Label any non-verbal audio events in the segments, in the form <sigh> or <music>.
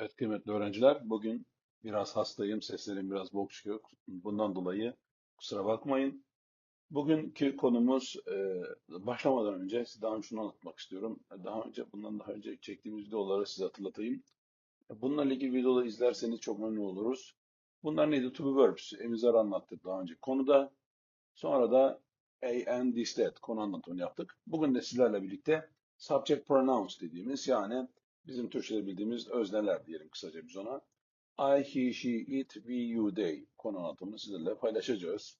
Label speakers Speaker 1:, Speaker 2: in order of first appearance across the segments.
Speaker 1: Evet kıymetli öğrenciler, bugün biraz hastayım, seslerim biraz boğuk çıkıyor. Bundan dolayı kusura bakmayın. Bugünkü konumuz e, başlamadan önce size daha şunu anlatmak istiyorum. Daha önce, bundan daha önce çektiğimiz videoları size hatırlatayım. Bununla ilgili videoları izlerseniz çok memnun oluruz. Bunlar neydi? To be verbs. Emizar anlattık daha önce konuda. Sonra da a and this that konu anlatımını yaptık. Bugün de sizlerle birlikte subject pronouns dediğimiz yani bizim Türkçe'de bildiğimiz özneler diyelim kısaca biz ona. I, he, she, it, we, you, they konu anlatımını sizlerle paylaşacağız.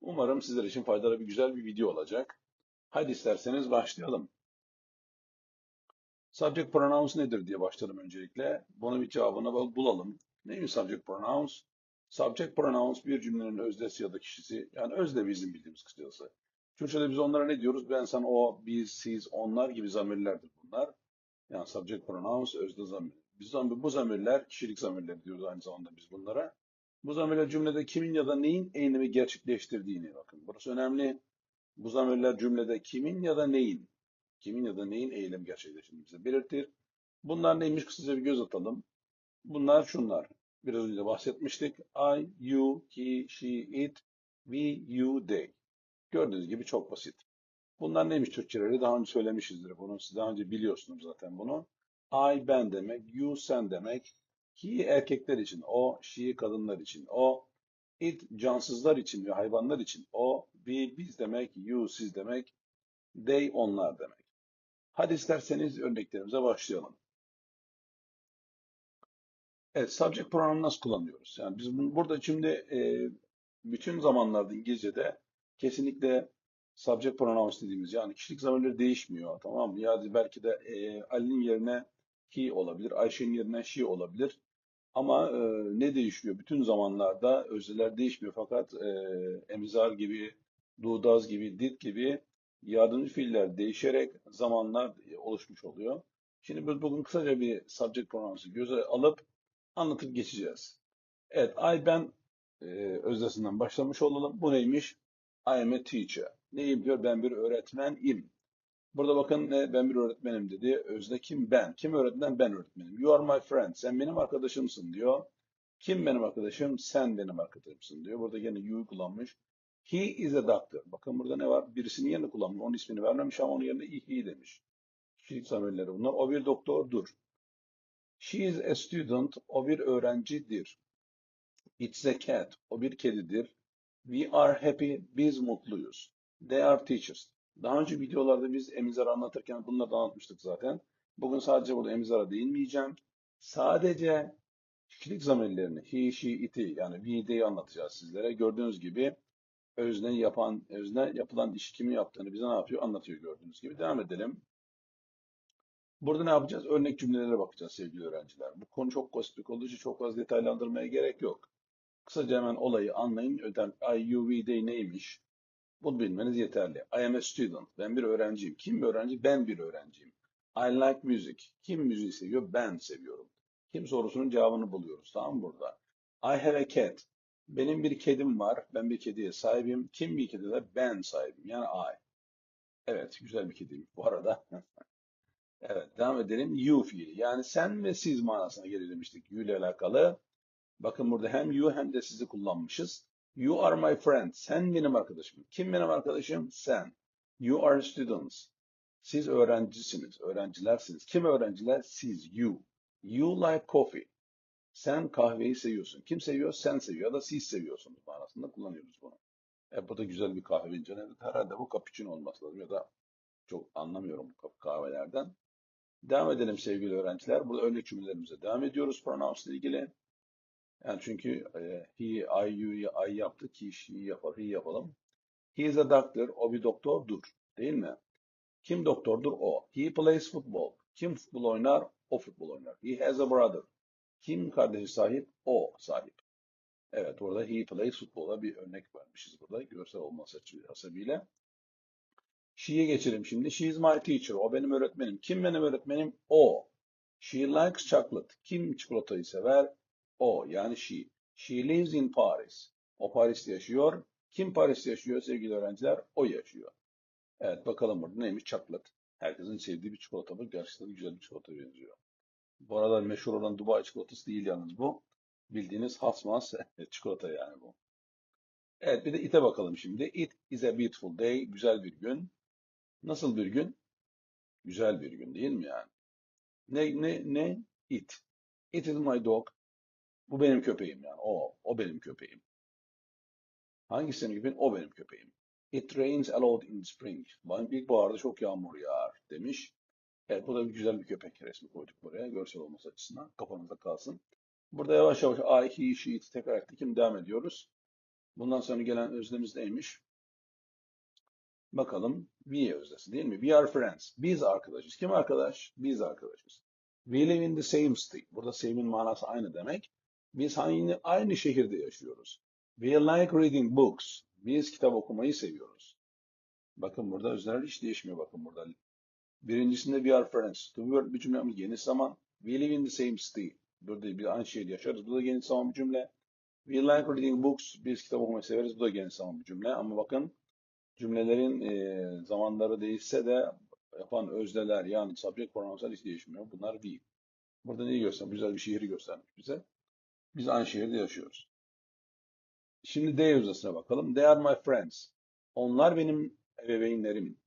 Speaker 1: Umarım sizler için faydalı bir güzel bir video olacak. Hadi isterseniz başlayalım. Subject pronouns nedir diye başlayalım öncelikle. Bunun bir cevabını bulalım. Neymiş subject pronouns? Subject pronouns bir cümlenin özdesi ya da kişisi. Yani özde bizim bildiğimiz kısacası. Türkçe'de biz onlara ne diyoruz? Ben, sen, o, biz, siz, onlar gibi zamirlerdir bunlar. Yani subject pronouns, özde zamir. Biz bu zamirler kişilik zamirleri diyoruz aynı zamanda biz bunlara. Bu zamirler cümlede kimin ya da neyin eylemi gerçekleştirdiğini bakın. Burası önemli. Bu zamirler cümlede kimin ya da neyin, kimin ya da neyin eylem gerçekleştirdiğini bize belirtir. Bunlar neymiş kısaca bir göz atalım. Bunlar şunlar. Biraz önce bahsetmiştik. I, you, he, she, it, we, you, they. Gördüğünüz gibi çok basit. Bunlar neymiş Türkçeleri? Daha önce söylemişizdir bunu. Siz daha önce biliyorsunuz zaten bunu. I ben demek, you sen demek, he erkekler için, o she kadınlar için, o it cansızlar için ve hayvanlar için, o we biz demek, you siz demek, they onlar demek. Hadi isterseniz örneklerimize başlayalım. Evet, subject pronoun nasıl kullanıyoruz? Yani biz burada şimdi e, bütün zamanlarda İngilizce'de kesinlikle subject pronouns dediğimiz yani kişilik zamirleri değişmiyor tamam mı? Yani belki de e, Ali'nin yerine he olabilir, Ayşe'nin yerine she olabilir. Ama e, ne değişiyor? Bütün zamanlarda özneler değişmiyor fakat e, emzar gibi, dudaz gibi, did gibi yardımcı fiiller değişerek zamanlar oluşmuş oluyor. Şimdi biz bugün kısaca bir subject pronouns'ı göze alıp anlatıp geçeceğiz. Evet, I ben e, öznesinden başlamış olalım. Bu neymiş? I am a teacher. Neyim diyor? Ben bir öğretmenim. Burada bakın ne? Ben bir öğretmenim dedi. Özne kim? Ben. Kim öğretmen? Ben öğretmenim. You are my friend. Sen benim arkadaşımsın diyor. Kim benim arkadaşım? Sen benim arkadaşımsın diyor. Burada yine you kullanmış. He is a doctor. Bakın burada ne var? Birisinin yerine kullanmış. Onun ismini vermemiş ama onun yerine he demiş. Kişilik zamirleri bunlar. O bir doktordur. She is a student. O bir öğrencidir. It's a cat. O bir kedidir. We are happy. Biz mutluyuz. They are teachers. Daha önce videolarda biz emizarı anlatırken bunları da anlatmıştık zaten. Bugün sadece burada emizara değinmeyeceğim. Sadece kişilik zamirlerini, he, she, it'i yani we, anlatacağız sizlere. Gördüğünüz gibi özne yapan, özne yapılan işi kimin yaptığını bize ne yapıyor? Anlatıyor gördüğünüz gibi. Devam edelim. Burada ne yapacağız? Örnek cümlelere bakacağız sevgili öğrenciler. Bu konu çok kosmik olduğu için çok fazla detaylandırmaya gerek yok. Kısaca hemen olayı anlayın. Öden I, you, we, they neymiş? Bunu bilmeniz yeterli. I am a student. Ben bir öğrenciyim. Kim bir öğrenci? Ben bir öğrenciyim. I like music. Kim müziği seviyor? Ben seviyorum. Kim sorusunun cevabını buluyoruz. Tamam burada? I have a cat. Benim bir kedim var. Ben bir kediye sahibim. Kim bir kedi Ben sahibim. Yani I. Evet, güzel bir kediyim bu arada. <laughs> evet, devam edelim. You fiili. Yani sen ve siz manasına geri demiştik. You ile alakalı. Bakın burada hem you hem de sizi kullanmışız. You are my friend. Sen benim arkadaşım. Kim benim arkadaşım? Sen. You are students. Siz öğrencisiniz, öğrencilersiniz. Kim öğrenciler? Siz, you. You like coffee. Sen kahveyi seviyorsun. Kim seviyor? Sen seviyor ya da siz seviyorsunuz manasında kullanıyoruz bunu. E, bu da güzel bir kahve. Evet, herhalde bu cappuccino olması lazım ya da çok anlamıyorum bu kahvelerden. Devam edelim sevgili öğrenciler. Burada örnek cümlelerimize devam ediyoruz pronouns ile ilgili. Yani çünkü e, he, I, you, I yaptık. He, she yapar, he yapalım. He is a doctor. O bir doktordur. Değil mi? Kim doktordur? O. He plays football. Kim futbol oynar? O futbol oynar. He has a brother. Kim kardeşi sahip? O sahip. Evet burada he plays football'a bir örnek vermişiz burada. Görsel olması hasebiyle. She'ye geçelim şimdi. She is my teacher. O benim öğretmenim. Kim benim öğretmenim? O. She likes chocolate. Kim çikolatayı sever? O yani she. She lives in Paris. O Paris'te yaşıyor. Kim Paris'te yaşıyor sevgili öğrenciler? O yaşıyor. Evet bakalım burada neymiş? Chocolate. Herkesin sevdiği bir çikolata bu. Gerçekten güzel bir çikolata benziyor. Bu aralar meşhur olan Dubai çikolatası değil yalnız bu. Bildiğiniz Hasmas <laughs> çikolata yani bu. Evet bir de it'e bakalım şimdi. It is a beautiful day. Güzel bir gün. Nasıl bir gün? Güzel bir gün değil mi yani? Ne ne ne? It. It is my dog. Bu benim köpeğim yani. O, o benim köpeğim. Hangisi senin köpeğin? O benim köpeğim. It rains a lot in spring. İlkbaharda çok yağmur yağar demiş. Evet bu da bir güzel bir köpek resmi koyduk buraya. Görsel olması açısından. Kafanızda kalsın. Burada yavaş yavaş I, he, she, it tekrar ettik. devam ediyoruz. Bundan sonra gelen öznemiz neymiş? Bakalım. We öznesi değil mi? We are friends. Biz arkadaşız. Kim arkadaş? Biz arkadaşız. We live in the same state. Burada same'in manası aynı demek. Biz aynı, aynı şehirde yaşıyoruz. We like reading books. Biz kitap okumayı seviyoruz. Bakın burada özneler hiç değişmiyor. Bakın burada. Birincisinde we are friends. To be bir cümle geniş zaman. We live in the same state. Burada bir aynı şehirde yaşarız. Bu da geniş zaman bir cümle. We like reading books. Biz kitap okumayı severiz. Bu da geniş zaman bir cümle. Ama bakın cümlelerin e, zamanları değişse de yapan özneler yani subject pronounslar hiç değişmiyor. Bunlar we. Burada neyi göstermiş? Güzel bir şehri göstermiş bize. Biz aynı şehirde yaşıyoruz. Şimdi they öznesine bakalım. They are my friends. Onlar benim ebeveynlerim.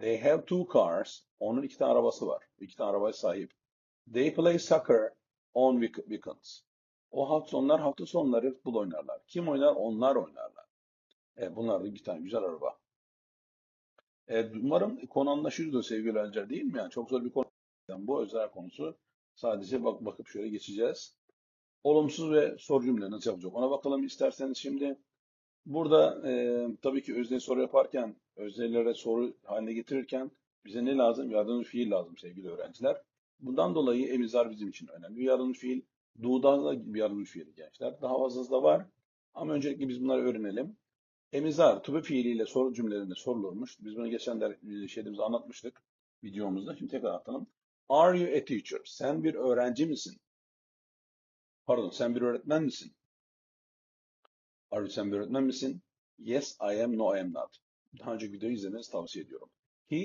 Speaker 1: They have two cars. Onun iki tane arabası var. İki tane arabaya sahip. They play soccer on weekends. O hafta sonlar hafta sonları futbol oynarlar. Kim oynar? Onlar oynarlar. Evet, bunlar da iki tane güzel araba. Evet, umarım konu anlaşılıyor sevgili öğrenciler değil mi? Yani çok zor bir konu. Bu özel konusu. Sadece bak bakıp şöyle geçeceğiz. Olumsuz ve soru cümleleri nasıl yapacak? Ona bakalım isterseniz şimdi. Burada e, tabii ki özne soru yaparken, öznelere soru haline getirirken bize ne lazım? Yardımcı fiil lazım sevgili öğrenciler. Bundan dolayı emizar bizim için önemli. Yardımcı fiil, do'dan da bir yardımcı fiil gençler. Daha fazlası da var. Ama öncelikle biz bunları öğrenelim. Emizar, to be fiiliyle soru cümlelerinde sorulurmuş. Biz bunu geçen der, şeyimizde anlatmıştık videomuzda. Şimdi tekrar anlatalım. Are you a teacher? Sen bir öğrenci misin? Pardon, sen bir öğretmen misin? Are sen bir öğretmen misin? Yes, I am. No, I am not. Daha önce videoyu izlemenizi tavsiye ediyorum. He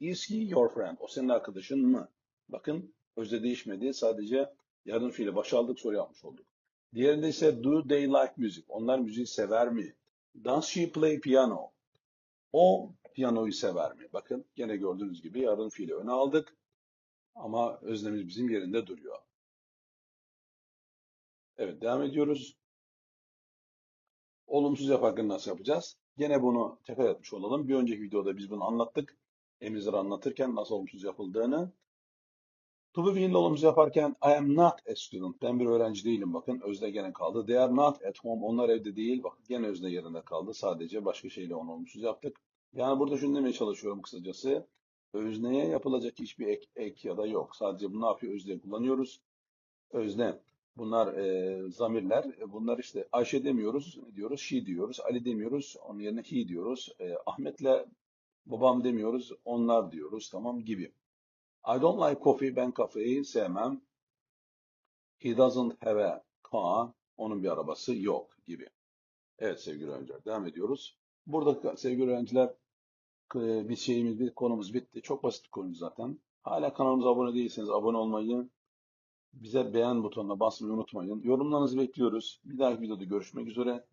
Speaker 1: is he your friend? O senin arkadaşın mı? Bakın özde değişmedi. Sadece yardım fiili başa aldık soru yapmış olduk. Diğerinde ise do they like music? Onlar müziği sever mi? Does she play piano? O piyanoyu sever mi? Bakın gene gördüğünüz gibi yardım fiili öne aldık. Ama öznemiz bizim yerinde duruyor. Evet devam ediyoruz. Olumsuz yaparken nasıl yapacağız? Gene bunu tekrar etmiş olalım. Bir önceki videoda biz bunu anlattık. Emizleri anlatırken nasıl olumsuz yapıldığını. To be fiil olumsuz yaparken I am not a student. Ben bir öğrenci değilim bakın. Özne gene kaldı. They are not at home. Onlar evde değil. Bakın gene özne yerinde kaldı. Sadece başka şeyle onu olumsuz yaptık. Yani burada şunu demeye çalışıyorum kısacası. Özneye yapılacak hiçbir ek, ek ya da yok. Sadece bunu ne yapıyor? Özne kullanıyoruz. Özne. Bunlar e, zamirler. E, bunlar işte Ayşe demiyoruz. Diyoruz? She diyoruz. Ali demiyoruz. Onun yerine he diyoruz. E, Ahmet'le babam demiyoruz. Onlar diyoruz. Tamam gibi. I don't like coffee. Ben kafeyi sevmem. He doesn't have a car. Onun bir arabası yok gibi. Evet sevgili öğrenciler devam ediyoruz. Burada sevgili öğrenciler e, bir şeyimiz, bir konumuz bitti. Çok basit bir konu zaten. Hala kanalımıza abone değilseniz abone olmayı, bize beğen butonuna basmayı unutmayın. Yorumlarınızı bekliyoruz. Bir dahaki videoda görüşmek üzere.